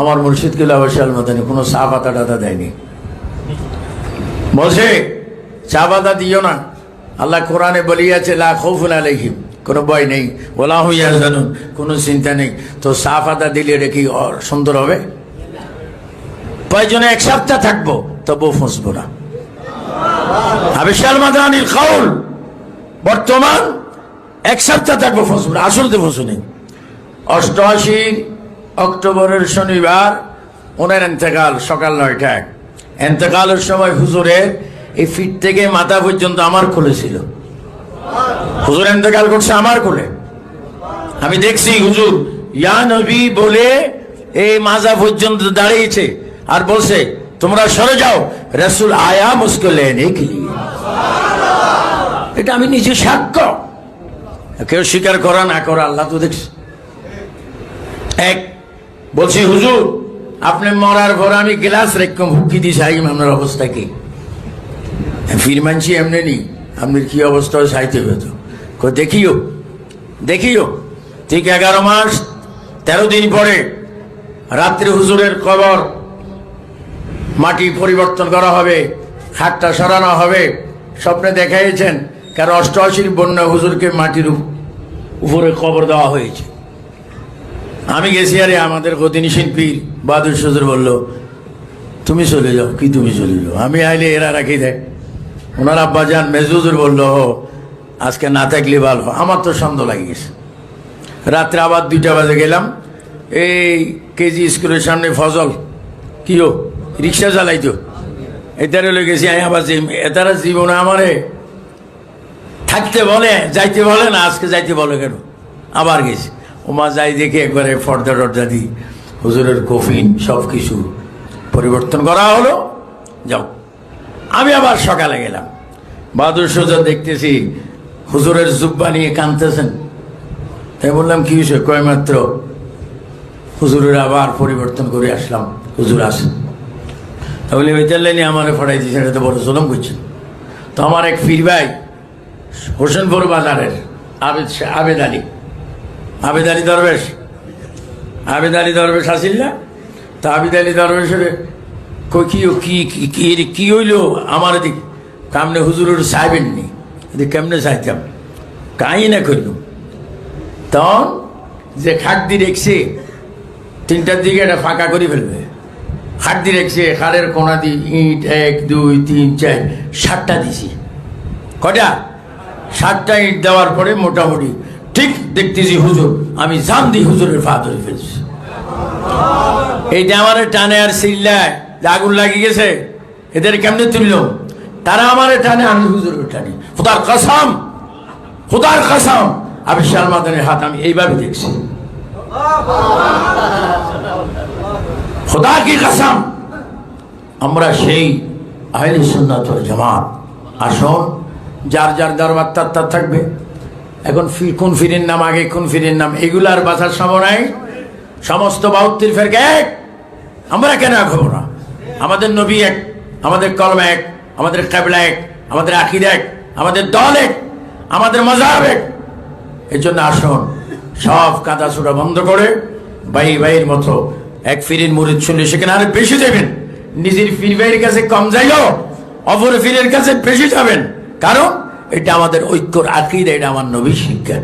আমার মুর্শিদ কিলা বসাল মতন কোনো চা পাতা টাতা দেয়নি। বলছে, চা পাতা দিও না। আল্লাহ কোরআনে বলিয়াছে, লা খৌফুন আলাইহিম। কোনো ভয় নেই। ওলা হইয়া জানুন কোনো চিন্তা নেই। তো চা পাতা দিলে এটা কি সুন্দর হবে? প্রয়োজনে এক সপ্তাহ থাকব, তবুও ফুঁসবো না। আবিশাল মাদানিল খাউল। বর্তমান এক সপ্তাহ থাকব ফসল আসল তো ফসল নেই। অষ্টআশি অক্টোবরের শনিবার, ওনার এন্তেকাল সকাল নয়টায় এন্তেকালের সময় হুজুরের এই ফিট থেকে মাথা পর্যন্ত আমার খুলেছিল হুজুর এন্তেকাল করছে আমার কোলে। আমি দেখছি হুজুর, ইয়া নবী বলে এই মাজা পর্যন্ত দাঁড়িয়েছে আর বলছে, তোমরা সরে যাও, রসুল আয়া মুস্কুল কি এটা আমি নিজে সাক্ষ্য। কেউ স্বীকার করা না করা, আল্লাহ তো দেখছি। এক বলছি, হুজুর, আপনি মরার পর আমি গ্লাস রেখম হুকি দিছি আইম আপনার অবস্থা কি? ফির মানছি, এমনি নি আপনার কি অবস্থা সাইতে হতো দেখিও দেখিও, ঠিক এগারো মাস, তেরো দিন পরে রাত্রে হুজুরের কবর, মাটি পরিবর্তন করা হবে হাতটা সরানো হবে, স্বপ্নে দেখাইছেন কারণ অষ্টআশির বন্যা হুজুরকে মাটির উপরে কবর দেওয়া হয়েছে। আমি গেছি আরে আমাদের গদিনী শিল্পী বাদুর সুজুর বলল তুমি চলে যাও কি তুমি চলে যাও? আমি আইলে এরা রাখি দেয়। ওনার আব্বা যান মেজুজুর বলল "ও, আজকে না থাকলে ভালো আমার তো সন্দেহ লাগে গেছে। রাত্রে আবার দুইটা বাজে গেলাম এই কেজি স্কুলের সামনে ফজল কি হো রিক্সা চালাইতো? এটারে লই গেছি আমি আবার এটারা জীবনে আমারে থাকতে বলে যাইতে বলে না আজকে যাইতে বলে কেন? আবার গেছি। ওমা যাই দেখে একবারে ফর্দা টর্দা দিই। হুজুরের কফিন সব কিছু পরিবর্তন করা হলো। যাও। আমি আবার সকালে গেলাম। বাহাদুর সোজা দেখতেছি হুজুরের জুব্বা নিয়ে কাঁদতেছেন। তাই বললাম, কি হয়েছে? কয়, মাত্র হুজুরের আবার পরিবর্তন করে আসলাম। হুজুর আসেন। তাহলে ওই লাইনে আমার ফড়াই এটা তো বড় জলম করছেন। তো আমার এক ফির ভাই হোসেনপুর বাজারের আবেদ আবেদ আলী আবেদ আলী দরবেশ। আবেদ আলী দরবেশ আসিল না? তা আবেদ আলী দরবেশের কই কি কি, কি- হইল আমার দিক কামনে হুজুরের চাইবেন নি। এদিক কেমনে চাইতাম কাই না করল তখন যে খাট দিয়ে রেখছে, তিনটার দিকে এটা ফাঁকা করে ফেলবে। হাত দিয়ে রেখছে খাড়ের কোনা দিয়ে ইট, এক, দুই, তিন, চার, সাতটা দিছি কটা? সাতটা ইট দেওয়ার পরে মোটামুটি ঠিক দেখতেছি হুজুর, আমি জান দিই হুজুরের পা ধরে ফেলছি। এইটা আমার টানে আর সিল্লায় আগুন লাগিয়ে গেছে, এদের কেমনে তুললো? তারা আমার টানে, আমি হুজুরের টানি। খুদার কসম খুদার কসম। আমি শালমাদানের হাত, আমি এইভাবে দেখছি। খোদা কি কসম? আমরা সেই আহলে সুন্নাত জামাত। আসুন, যার যার দরবার তার তার থাকবে। এখন কোন ফিরের নাম আগে, কোন ফিরের নাম? এগুলার বাঁচার সময় সমস্ত বাউত্তির ফেরকে এক। আমরা কেন এক হব না? আমাদের নবী এক, আমাদের কলম এক, আমাদের কাবলা এক, আমাদের আখির এক, আমাদের দল এক, আমাদের মজাব এক। এর জন্য আসুন, সব কাদা ছোড়া বন্ধ করে ভাই ভাইয়ের মতো এক ফিরির মুরিদ শুনলে সেখানে আরও বেশি দেবেন। নিজের ফির ভাইয়ের কাছে কম যাইও অপর ফিরের কাছে বেশি যাবেন। কারণ এটা আমাদের ঐক্যর আকিদ এটা আমার নবী শিক্ষা।